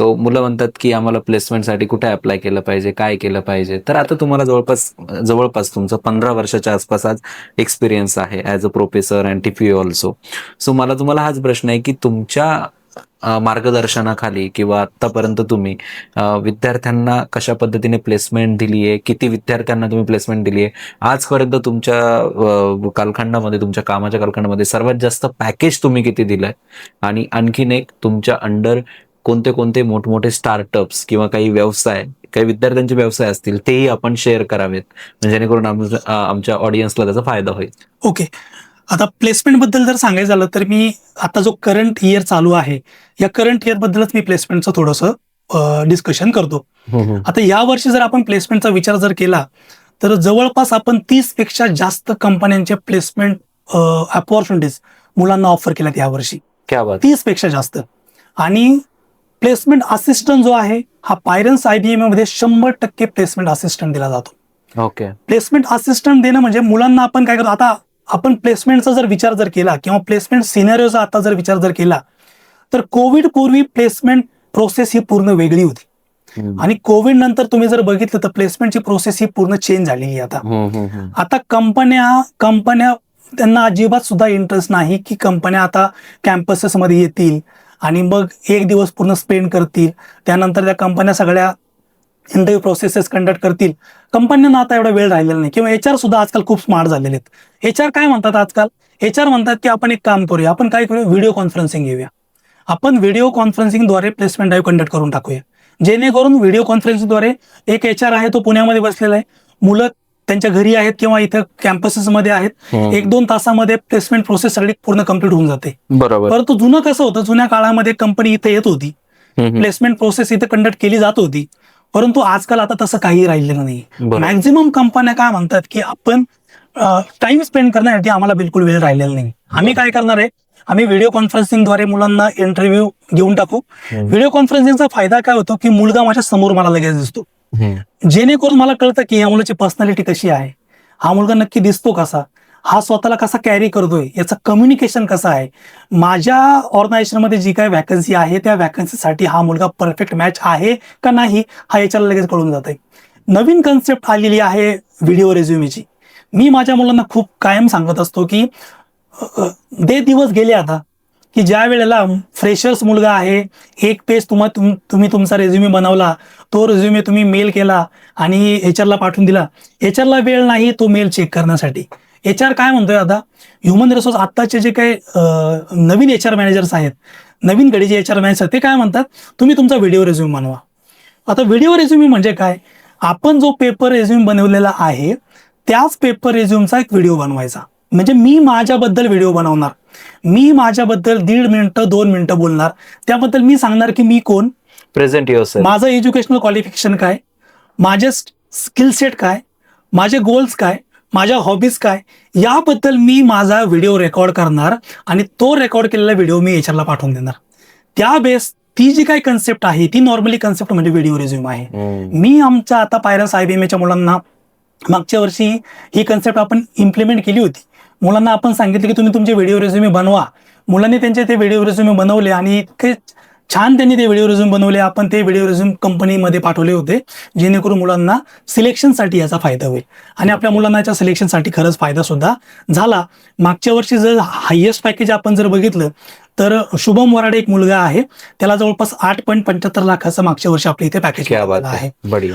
So मुलं म्हणतात की आम्हाला प्लेसमेंटसाठी कुठे अप्लाय केलं पाहिजे काय केलं पाहिजे? तर आता तुम्हाला जवळपास जवळपास तुमचं पंधरा वर्षाच्या आसपास आज एक्सपिरियन्स आहे as a professor and TP also so मला तुम्हाला हाच प्रश्न आहे की तुमच्या मार्गदर्शनाखाली किंवा आतापर्यंत तुम्ही विद्यार्थ्यांना कशा पद्धतीने प्लेसमेंट दिली आहे किती विद्यार्थ्यांना तुम्ही प्लेसमेंट दिली आहे आजपर्यंत तुमच्या कालखंडामध्ये तुमच्या कामाच्या कालखंडामध्ये सर्वात जास्त पॅकेज तुम्ही किती दिलंय? आणि आणखीन एक तुमच्या अंडर कोणते कोणते मोठमोठे स्टार्टअप्स किंवा काही व्यवसाय काही विद्यार्थ्यांचे व्यवसाय असतील तेही आपण शेअर करावेत. म्हणजे जेणेकरून आमच्या ऑडियन्सला त्याचा फायदा होईल. ओके आता प्लेसमेंटबद्दल जर सांगायचं झालं तर मी आता जो करंट इयर चालू आहे या करंट इयर बद्दलच मी प्लेसमेंटचं थोडंसं डिस्कशन करतो. आता या वर्षी जर आपण प्लेसमेंटचा विचार जर केला तर जवळपास आपण तीसपेक्षा जास्त कंपन्यांचे प्लेसमेंट अपॉर्च्युनिटीज मुलांना ऑफर केल्यात यावर्षी तीसपेक्षा जास्त. आणि प्लेसमेंट असिस्टंट जो आहे हा पायरन्स आयबीएममध्ये शंभर टक्के प्लेसमेंट असिस्टंट दिला जातो. ओके प्लेसमेंट असिस्टंट देणं म्हणजे मुलांना आपण काय करतो आता आपण प्लेसमेंटचा जर विचार जर केला किंवा प्लेसमेंट सिनेरिओचा आता जर विचार जर केला तर कोविड पूर्वी प्लेसमेंट प्रोसेस ही पूर्ण वेगळी होती. आणि कोविड नंतर तुम्ही जर बघितलं तर प्लेसमेंटची प्रोसेस ही पूर्ण चेंज झालेली आता. आता कंपन्या कंपन्या त्यांना अजिबात सुद्धा इंटरेस्ट नाही की कंपन्या आता कॅम्पसेसमध्ये येतील. आणि मग एक दिवस पूर्ण स्पेंड करतील. त्यानंतर त्या कंपन्या सगळ्या इंटरव्ह्यू प्रोसेसेस कंडक्ट करतील. कंपन्यांना आता एवढा वेळ राहिलेला नाही. किंवा एच आर सुद्धा आजकाल खूप स्मार्ट झालेले आहेत. एच आर काय म्हणतात आजकाल? एच आर म्हणतात की आपण एक काम करूया. आपण काय करूया? व्हिडिओ कॉन्फरन्सिंग घेऊया. आपण व्हिडिओ कॉन्फरन्सिंगद्वारे प्लेसमेंट ड्राईव्ह कंडक्ट करून टाकूया. जेणेकरून व्हिडिओ कॉन्फरन्सिंगद्वारे एक एच आर आहे तो पुण्यामध्ये बसलेला आहे. मुलं त्यांच्या घरी आहेत किंवा इथं कॅम्पसेसमध्ये आहेत एक दोन तासामध्ये प्लेसमेंट प्रोसेस सगळी पूर्ण कंप्लीट होऊन जाते. बरोबर. परंतु जुनं कसं होतं जुन्या काळामध्ये कंपनी इथे येत होती. प्लेसमेंट प्रोसेस इथे कंडक्ट केली जात होती. परंतु आजकाल आता तसं काही राहिलेलं नाही. मॅक्झिमम कंपन्या काय म्हणतात की आपण टाइम स्पेंड करण्यासाठी आम्हाला बिलकुल वेळ राहिलेला नाही. आम्ही काय करणार आहे आम्ही व्हिडिओ कॉन्फरन्सिंगद्वारे मुलांना इंटरव्ह्यू घेऊन टाकू. व्हिडिओ कॉन्फरन्सिंगचा फायदा काय होतो की मुलगा माझ्यासमोर मला लगेच दिसतो. जेणेकरून मला कळतं की या मुलाची पर्सनॅलिटी कशी आहे. हा मुलगा नक्की दिसतो कसा? हा स्वतःला कसा कॅरी करतोय? याचं कम्युनिकेशन कसं आहे? माझ्या ऑर्गनायझेशनमध्ये जी काही वॅकन्सी आहे त्या वॅकन्सीसाठी हा मुलगा परफेक्ट मॅच आहे का नाही हा याच्याला लगेच कळून जात आहे नवीन कन्सेप्ट आलेली आहे व्हिडिओ रेझ्युमेची मी माझ्या मुलांना खूप कायम सांगत असतो की दे दिवस गेले आता. की ज्या वेळेला फ्रेशर्स मुलगा आहे एक पेज तुम्हा तुम तुम्ही तुमचा रेझ्युमे बनवला तो रेझ्युमे तुम्ही मेल केला आणि एच आरला पाठवून दिला. एच आरला वेळ नाही तो मेल चेक करण्यासाठी. एच आर काय म्हणतोय आता ह्युमन रिसोर्स आत्ताचे जे काही नवीन एच आर मॅनेजर्स आहेत नवीन गडीचे एच आर मॅनेजर ते काय म्हणतात? तुम्ही तुमचा व्हिडिओ रेझ्युम बनवा. आता व्हिडिओ रेझ्युमे म्हणजे काय? आपण जो पेपर रेझ्युम बनवलेला आहे त्याच पेपर रेझ्युमचा एक व्हिडिओ बनवायचा. म्हणजे मी माझ्याबद्दल व्हिडिओ बनवणार. मी माझ्याबद्दल दीड मिनिटं दोन मिनिटं बोलणार. त्याबद्दल मी सांगणार की मी कोण. प्रेझेंट युअर माझं एज्युकेशनल क्वालिफिकेशन काय? माझे स्किल सेट काय? माझे गोल्स काय? माझ्या हॉबीज काय? याबद्दल मी माझा व्हिडिओ रेकॉर्ड करणार आणि तो रेकॉर्ड केलेला व्हिडिओ मी एचआरला पाठवून देणार. त्या बेस ती जी काही कन्सेप्ट आहे ती नॉर्मली कन्सेप्ट म्हणजे व्हिडिओ रिझ्यूम आहे. मी आमच्या आता पायरस आय बी एम एच्या मुलांना मागच्या वर्षी ही कन्सेप्ट आपण इम्प्लिमेंट केली होती. मुलांना आपण सांगितलं की तुम्ही तुमचे व्हिडिओ रेझ्युमे बनवा. मुलांनी त्यांचे ते व्हिडिओ रेझ्युमे बनवले आणि इतके छान त्यांनी ते व्हिडिओ रेझ्युम बनवले. आपण ते व्हिडिओ रेझ्युम कंपनीमध्ये पाठवले होते जेणेकरून मुलांना सिलेक्शनसाठी याचा फायदा होईल. आणि आपल्या मुलांना याच्या सिलेक्शनसाठी खरंच फायदा सुद्धा झाला. मागच्या वर्षी जर हायेस्ट पॅकेज आपण जर बघितलं तर शुभम वराडे एक मुलगा आहे. त्याला जवळपास आठ पॉईंट पंच्याहत्तर लाखाचं मागच्या वर्षी आपल्या इथे पॅकेज आहे.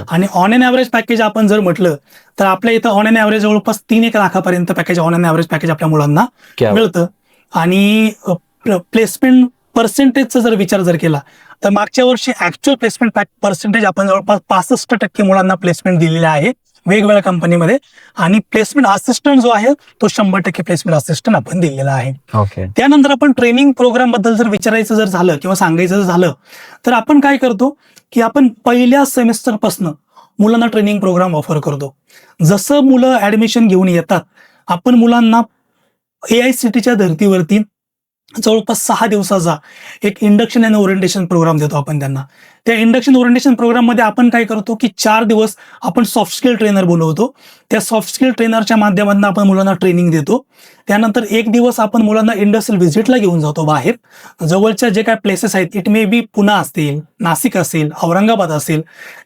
आणि ऑन एन ॲव्हरेज पॅकेज आपण जर म्हटलं तर आपल्या इथं ऑन एन ॲव्हरेज जवळपास तीन एक लाखापर्यंत package on an average package आपल्या मुलांना. मिळतं. आणि प्लेसमेंट पर्सेंटेजचा जर विचार जर केला तर मागच्या वर्षी ऍक्च्युअल प्लेसमेंट पर्सेंटेज आपण जवळपास पासष्ट टक्के मुलांना प्लेसमेंट दिलेले आहे. वेगवेगळ्या कंपनीमध्ये आणि प्लेसमेंट असिस्टंट जो आहे तो शंभर टक्के प्लेसमेंट असिस्टंट आपण दिलेला आहे. त्यानंतर आपण ट्रेनिंग प्रोग्रामबद्दल जर विचारायचं जर झालं किंवा सांगायचं जर झालं तर आपण काय करतो की आपण पहिल्या सेमेस्टरपासनं मुलांना ट्रेनिंग प्रोग्राम ऑफर करतो. जसं मुलं ऍडमिशन घेऊन येतात आपण मुलांना ए आय सी टीच्या धर्तीवरती जवळपास सहा दिवसाचा एक इंडक्शन अँड ओरिएंटेशन प्रोग्राम देतो आपण त्यांना. त्या इंडक्शन ओरिएंटेशन प्रोग्राममध्ये आपण काय करतो की चार दिवस आपण सॉफ्ट स्किल ट्रेनर बोलवतो. त्या सॉफ्ट स्किल ट्रेनरच्या माध्यमातून आपण मुलांना ट्रेनिंग देतो. त्यानंतर एक दिवस आपण मुलांना इंडस्ट्रियल व्हिजिटला घेऊन जातो बाहेर. जवळच्या जे काय प्लेसेस आहेत इट मे बी पुणा असतील नाशिक असेल औरंगाबाद असेल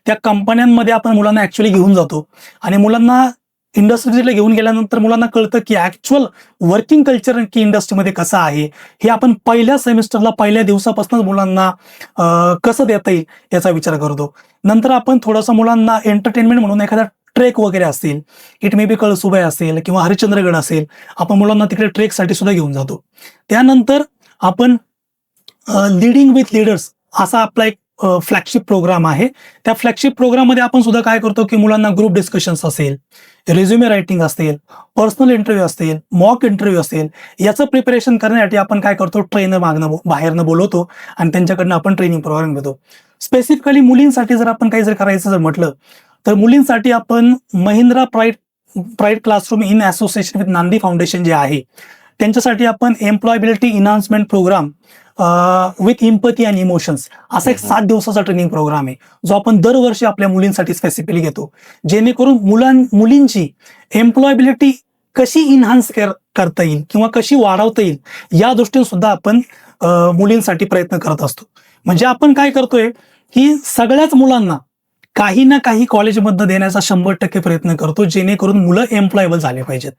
त्या कंपन्यांमध्ये आपण मुलांना ऍक्च्युली घेऊन जातो. आणि मुलांना इंडस्ट्रीला घेऊन गेल्यानंतर मुलांना कळतं की ऍक्च्युअल वर्किंग कल्चर की इंडस्ट्रीमध्ये कसं आहे हे आपण पहिल्या सेमिस्टरला पहिल्या दिवसापासूनच मुलांना कसं देता येईल याचा विचार करतो. नंतर आपण थोडंसं मुलांना एंटरटेनमेंट म्हणून एखादा ट्रेक वगैरे असेल इट मे बी कळसुबाई असेल किंवा हरिश्चंद्रगड असेल आपण मुलांना तिकडे ट्रेकसाठी सुद्धा घेऊन जातो. त्यानंतर आपण लिडिंग विथ लीडर्स असा आपला एक फ्लॅगशिप प्रोग्राम आहे. त्या फ्लॅगशिप प्रोग्राममध्ये आपण सुद्धा काय करतो की मुलांना ग्रुप डिस्कशन्स असेल रेझ्युमे रायटिंग असेल पर्सनल इंटरव्ह्यू असेल मॉक इंटरव्ह्यू असेल याचं प्रिपरेशन करण्यासाठी आपण काय करतो? ट्रेनर मागणं बाहेरनं बोलवतो आणि त्यांच्याकडनं आपण ट्रेनिंग प्रोग्राम घेतो. स्पेसिफिकली मुलींसाठी जर आपण काही जर करायचं जर म्हटलं तर मुलींसाठी आपण Mahindra pride pride classroom in association with Nandi foundation जे आहे त्यांच्यासाठी आपण employability enhancement programme with empathy and emotions असा एक. सात दिवसाचा ट्रेनिंग प्रोग्राम आहे जो आपण दरवर्षी आपल्या मुलींसाठी स्पेसिफिकली घेतो. जेणेकरून मुलां मुलींची एम्प्लॉयबिलिटी कशी इन्हान्स करता येईल किंवा कशी वाढवता येईल या दृष्टीने सुद्धा आपण मुलींसाठी प्रयत्न करत असतो. म्हणजे आपण काय करतोय की सगळ्याच मुलांना काही ना काही कॉलेजमधनं देण्याचा शंभर टक्के प्रयत्न करतो जेणेकरून मुलं एम्प्लॉयबल झाले पाहिजेत.